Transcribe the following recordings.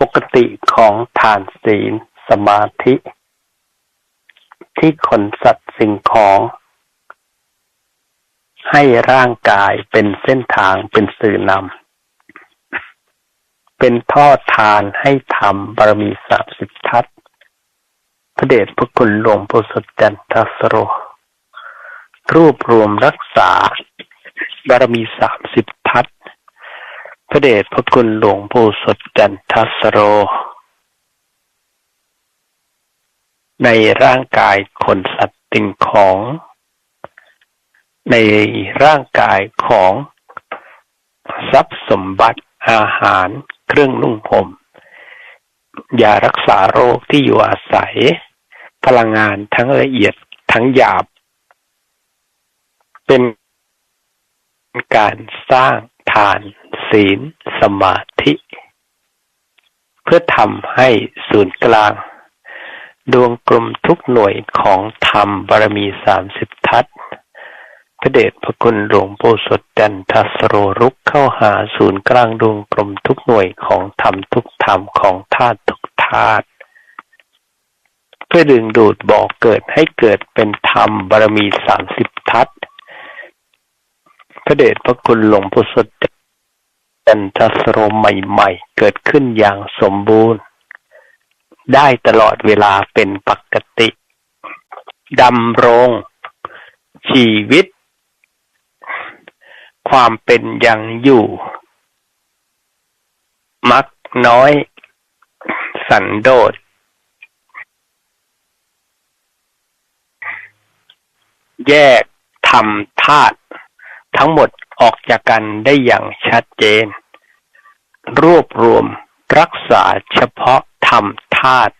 ปกติของทานศีลสมาธิ ที่คนสัตว์สิ่งของ ให้ร่างกายเป็นเส้นทางเป็นสื่อนำเป็นท่อทานให้ทำบารมีสามสิบทัศพระเดชพระคุณหลวงปู่สดจันทสโรรวบรวมรักษาบารมีสามสิบ พระเดชพระคุณหลวงปู่สดจันทสโร ในร่างกายคนสัตว์ติ่งของ ในร่างกายของทรัพย์สมบัติอาหารเครื่องนุ่งห่มยารักษาโรคที่อยู่อาศัย พลังงานทั้งละเอียดทั้งหยาบ เป็นการสร้างทาน ศีล สมาธิ เพื่อทำให้ศูนย์กลาง ดวงกลมทุกหน่วยของธรรมบารมีสามสิบทัศพระเดชพระคุณหลวงปู่สดจันทัสโรรุกเข้าหาศูนย์กลางดวงกลมทุกหน่วยของธรรมทุกธรรมของธาตุทุกธาตุเพื่อดึงดูดบอกเกิดให้เกิดเป็นธรรมบารมีสามสิบทัศพระเดชพระคุณหลวงปู่สด จันทสโรใหม่ๆ เกิดขึ้นอย่างสมบูรณ์ ได้ตลอดเวลาเป็นปกติดำรง ชีวิต ความเป็นอย่างอยู่ มักน้อย สันโดษแยกทำธาตุทั้งหมดออกจากกันได้อย่างชัดเจน รวบรวมรักษาเฉพาะธรรมธาตุ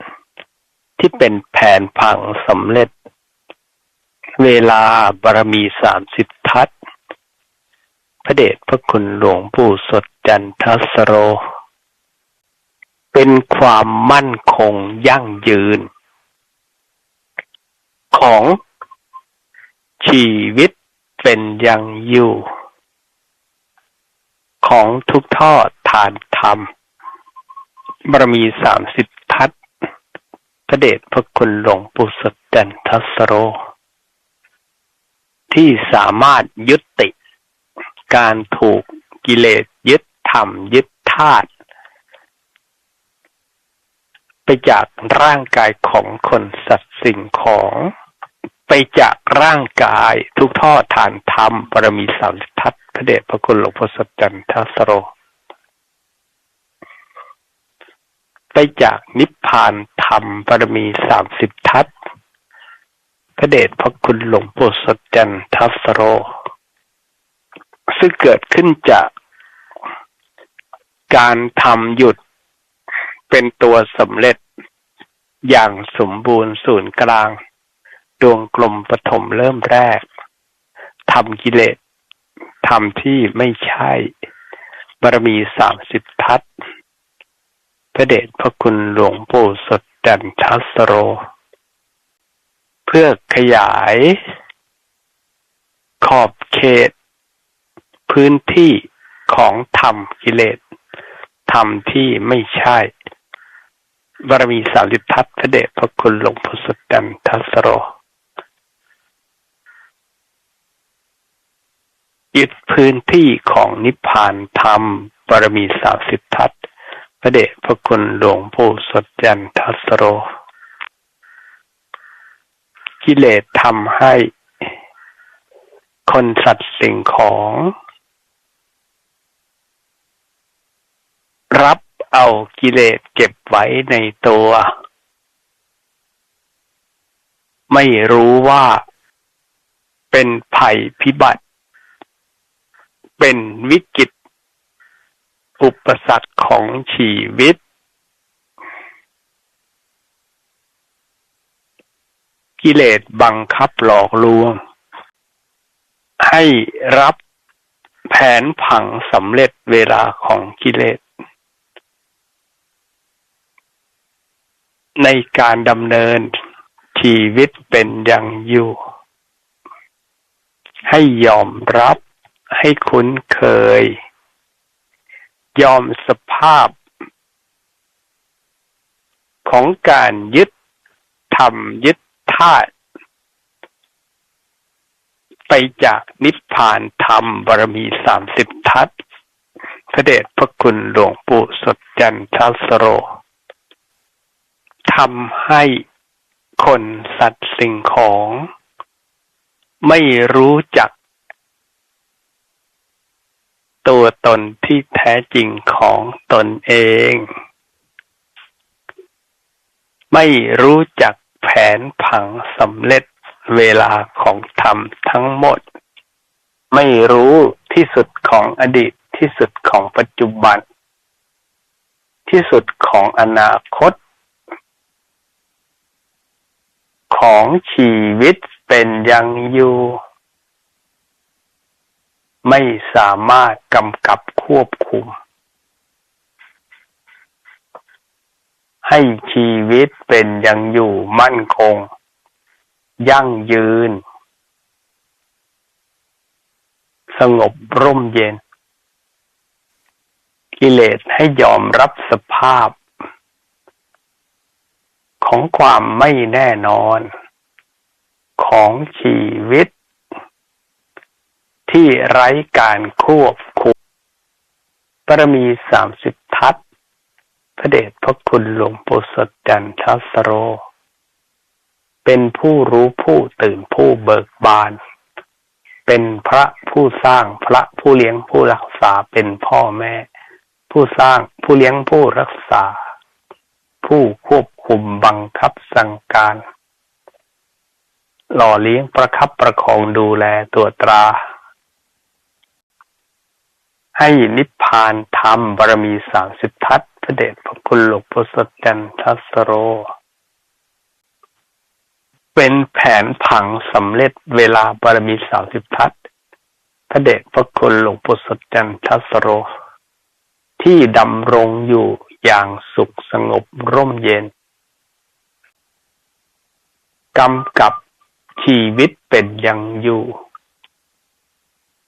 ที่เป็นแผนพังสำเร็จ เวลาบารมีสามสิบทัศพระเดชพระคุณหลวงปู่สดจันทสโร เป็นความมั่นคงยั่งยืน ของชีวิตเป็นยังอยู่ ของทุกทอด ทานธรรมบารมีสามสิบทัศพระเดชพระคุณหลวงปู่สดจันทัสโร ที่สามารถยุติการถูกกิเลสยึดธรรมยึดธาตุไปจากร่างกายของคนสัตว์สิ่งของ ไปจากร่างกายทุกท่อฐานธรรมปรมีสามสิบทัศพระเดชพระคุณหลวงพ่อสัจจันทสโร ไปจากนิพพานธรรมปรมีสามสิบทัศพระเดชพระคุณหลวงพ่สัจจันทัสโร ซึ่งเกิดขึ้นจากการทำหยุดเป็นตัวสำเร็จอย่างสมบูรณ์ศูนย์กลาง ดวงกลมปฐมเริ่มแรกทำกิเลสทำที่ไม่ใช่บารมีสามสิบทัศ พระเดชพระคุณหลวงปู่สดจันทัสโร เพื่อขยาย ขอบเขต พื้นที่ของธรรมกิเลสธรรมที่ไม่ใช่บารมีสามสิบทัศพระเดชพระคุณหลวงปู่สดจันทัสโรยึดพื้นที่ของนิพพานธรรมบารมีสามสิบทัศ พระเดชพระคุณหลวงปู่สดจันทัสโร กิเลสทำให้คนสัตว์สิ่งของ รับเอากิเลสเก็บไว้ในตัว ไม่รู้ว่าเป็นภัยพิบัติ เป็นวิกฤต อุปสรรคของชีวิต กิเลสบังคับหลอกลวง ให้รับแผนผังสำเร็จเวลาของกิเลส ในการดำเนินชีวิตเป็นอย่างอยู่ ให้ยอมรับให้คุ้นเคย ยอมสภาพของการยึดธรรมยึดธาตุไปจากนิพพานธรรมบารมีสามสิบทัศพระเดชพระคุณหลวงปู่สดจันทสโรทำให้คนสัตว์สิ่งของ ไม่รู้จัก ตัวตนที่แท้จริงของตนเอง ไม่รู้จักแผนผังสำเร็จเวลาของธรรมทั้งหมด ไม่รู้ที่สุดของอดีตที่สุดของปัจจุบัน ที่สุดของอนาคต ของชีวิตเป็นยังอยู่ ไม่สามารถกำกับควบคุม ให้ชีวิตเป็นยังอยู่มั่นคง ยั่งยืน สงบร่มเย็น กิเลสให้ยอมรับสภาพ ของความไม่แน่นอน ของชีวิต ที่ไร้การควบคุมปรมีสามสิบทัศพระเดชพระคุณหลวงปู่สดจันทสโร เป็นผู้รู้ผู้ตื่นผู้เบิกบาน เป็นพระผู้สร้างพระผู้เลี้ยงผู้รักษาเป็นพ่อแม่ ผู้สร้างผู้เลี้ยงผู้รักษา ผู้ควบคุมบังคับสั่งการ หล่อเลี้ยงประคับประคองดูแลตัวตรา ให้นิพพานธรรมบารมีสามสิบทัศพระเดชพระคุณหลวงพ่อสดจันทัสโร เป็นแผนผังสำเร็จเวลาบารมีสามสิบทัศพระเดชพระคุณหลวงพ่อสดจันทัสโร ที่ดำรงอยู่อย่างสุขสงบร่มเย็นกำกับชีวิตเป็นยังอยู่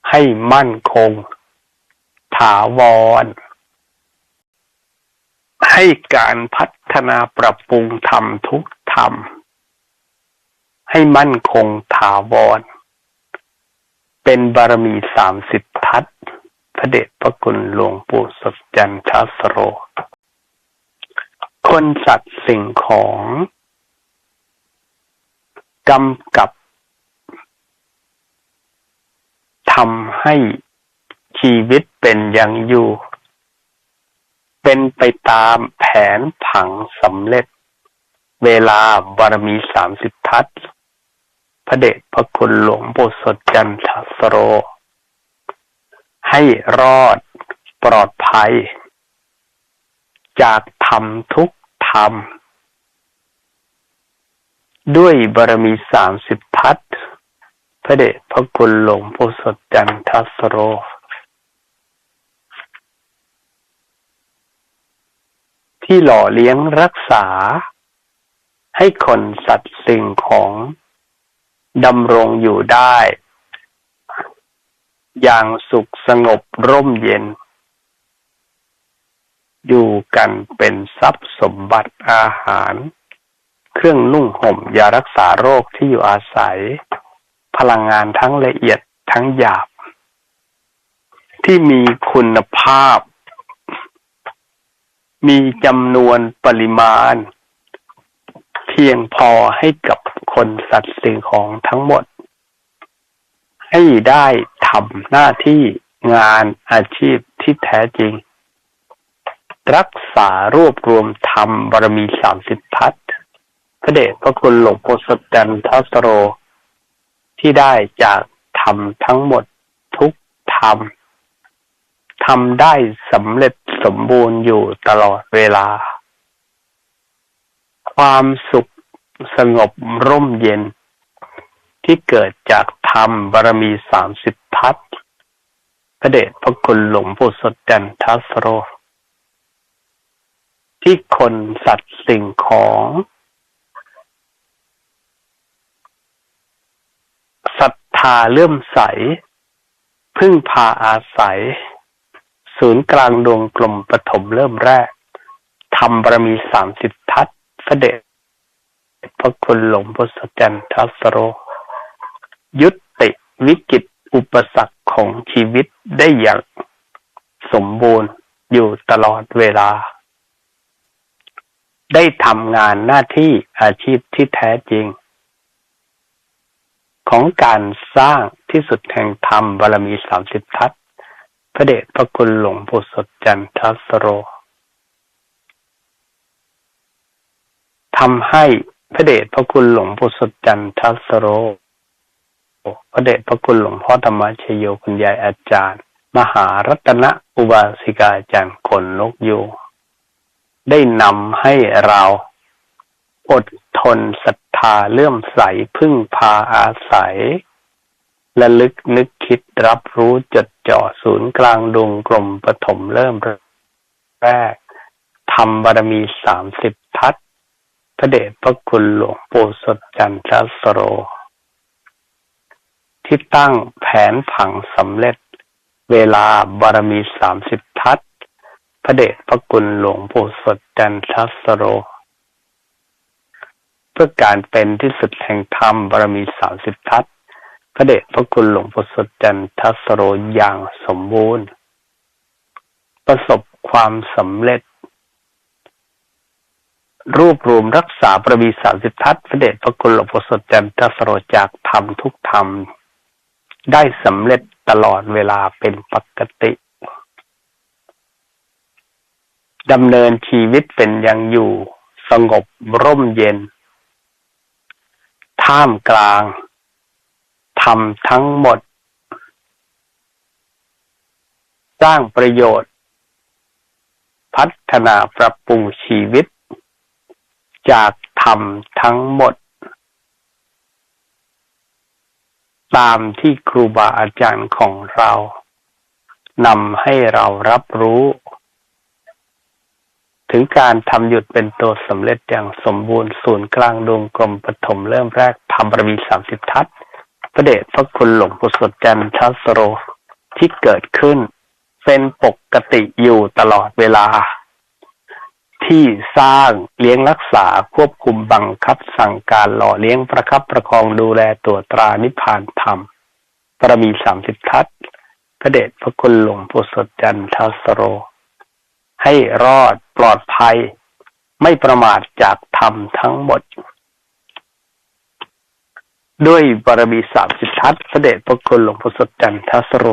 ให้มั่นคงาวร ให้การพัฒนาปรับปรุงธรรมทุกธรรม ให้มั่นคงถาวร เป็นบารมีสามสิบทัศพระเดชพระคุณหลวงปู่สดจันทสโร คนสัตว์สิ่งของกำกับทำให้ ชีวิตเป็นอย่างอยู่ เป็นไปตามแผนผังสำเร็จ เวลาบารมีสามสิบทัศพระเดชพระคุณหลวงปู่สดจันทสโร ให้รอดปลอดภัย จากธรรมทุกธรรม ด้วยบารมีสามสิบทัศพระเดชพระคุณหลวงปู่สดจันทสโร ที่หล่อเลี้ยงรักษา ให้คนสัตว์สิ่งของดำรงอยู่ได้ อย่างสุขสงบร่มเย็น อยู่กันเป็นทรัพย์สมบัติอาหาร เครื่องนุ่งห่มยารักษาโรคที่อยู่อาศัย พลังงานทั้งละเอียดทั้งหยาบ ที่มีคุณภาพ มีจำนวนปริมาณ เพียงพอให้กับคนสัตว์สิ่งของทั้งหมด ให้ได้ทำหน้าที่งานอาชีพที่แท้จริง รักษารวบรวมธรรมบารมีสามสิบทัศน์พระเดชพระคุณหลวงพ่อสดจันทัสโร ที่ได้จากธรรมทั้งหมดทุกธรรมทำได้สำเร็จ สมบูรณ์อยู่ตลอดเวลา ความสุขสงบร่มเย็น ที่เกิดจากธรรมบารมีสามสิบทัศพระเดชพระคุณหลวงปู่สดจันทัสโร ที่คนสัตว์สิ่งของศรัทธาเลื่อมใส พึ่งพาอาศัย ศูนย์กลางดวงกลมปฐมเริ่มแรกทำบารมีสามสิบทัศน์ระเดชพระคุณหลวงพุทธจันทัสโร ยุติวิกฤตอุปสรรคของชีวิตได้อย่างสมบูรณ์อยู่ตลอดเวลา ได้ทำงานหน้าที่อาชีพที่แท้จริง ของการสร้างที่สุดแห่งธรรมบารมีสามสิบทัศ พระเดชพระคุณหลวงปู่สดจันทสโรทำให้พระเดชพระคุณหลวงปู่สดจันทสโร พระเดชพระคุณหลวงพ่อธรรมชโยคุณยายอาจารย์ มหารัตนอุบาสิกาอาจารย์คนนกยูได้นำให้เราอดทนศรัทธาเลื่อมใสพึ่งพาอาศัย และลึกนึกคิดรับรู้จดจ่อศูนย์กลางดวงกลมปฐมเริ่มแรกทำบารมีสามสิบทัศพระเดชพระคุณหลวงปู่สดจันทรสโร ที่ตั้งแผนผังสำเร็จ เวลาบารมีสามสิบทัศพระเดชพระคุณหลวงปู่สดจันทรสโร เพื่อการเป็นที่สุดแห่งธรรมบารมีสามสิบทัศ พระเดชพระคุณหลวงปู่สดจันทัสโรอย่างสมบูรณ์ ประสบความสำเร็จรูปรวมรักษาประวีสามสิบทัศพระเดชพระคุณหลวงปู่สดจันทัสโรจากธรรมทุกธรรม ได้สำเร็จตลอดเวลาเป็นปกติดำเนินชีวิตเป็นอย่างอยู่ สงบร่มเย็น ท่ามกลาง ทำทั้งหมด สร้างประโยชน์ พัฒนาปรับปรุงชีวิต จากทำทั้งหมด ตามที่ครูบาอาจารย์ของเรานำให้เรารับรู้ ถึงการทำหยุดเป็นตัวสำเร็จอย่างสมบูรณ์ศูนย์กลางดวงกลมปฐมเริ่มแรกทำประวีสามสิบทัศน์ พระเดชพระคุณหลวงปู่สดจันทสโรที่เกิดขึ้น เป็นปกติอยู่ตลอดเวลา ที่สร้างเลี้ยงรักษาควบคุมบังคับสั่งการหล่อเลี้ยงประคับประคองดูแลตัวตรานิพพานธรรมปรมีสามสิบทัศพระเดชพระคุณหลวงปู่สดจันทสโร ให้รอดปลอดภัย ไม่ประมาทจากธรรมทั้งหมด ด้วยบารมีสามสิบทัศพระเดชพระคุณหลวงพ่อสดจันทสโร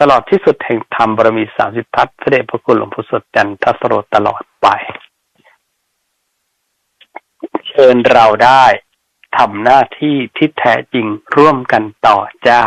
ตลอดที่สุดแห่งธรรมบารมีสามสิบทัศพระเดชพระคุณหลวงพ่อสดจันทสโรตลอดไป เชิญเราได้ทำหน้าที่ที่แท้จริงร่วมกันต่อจ้า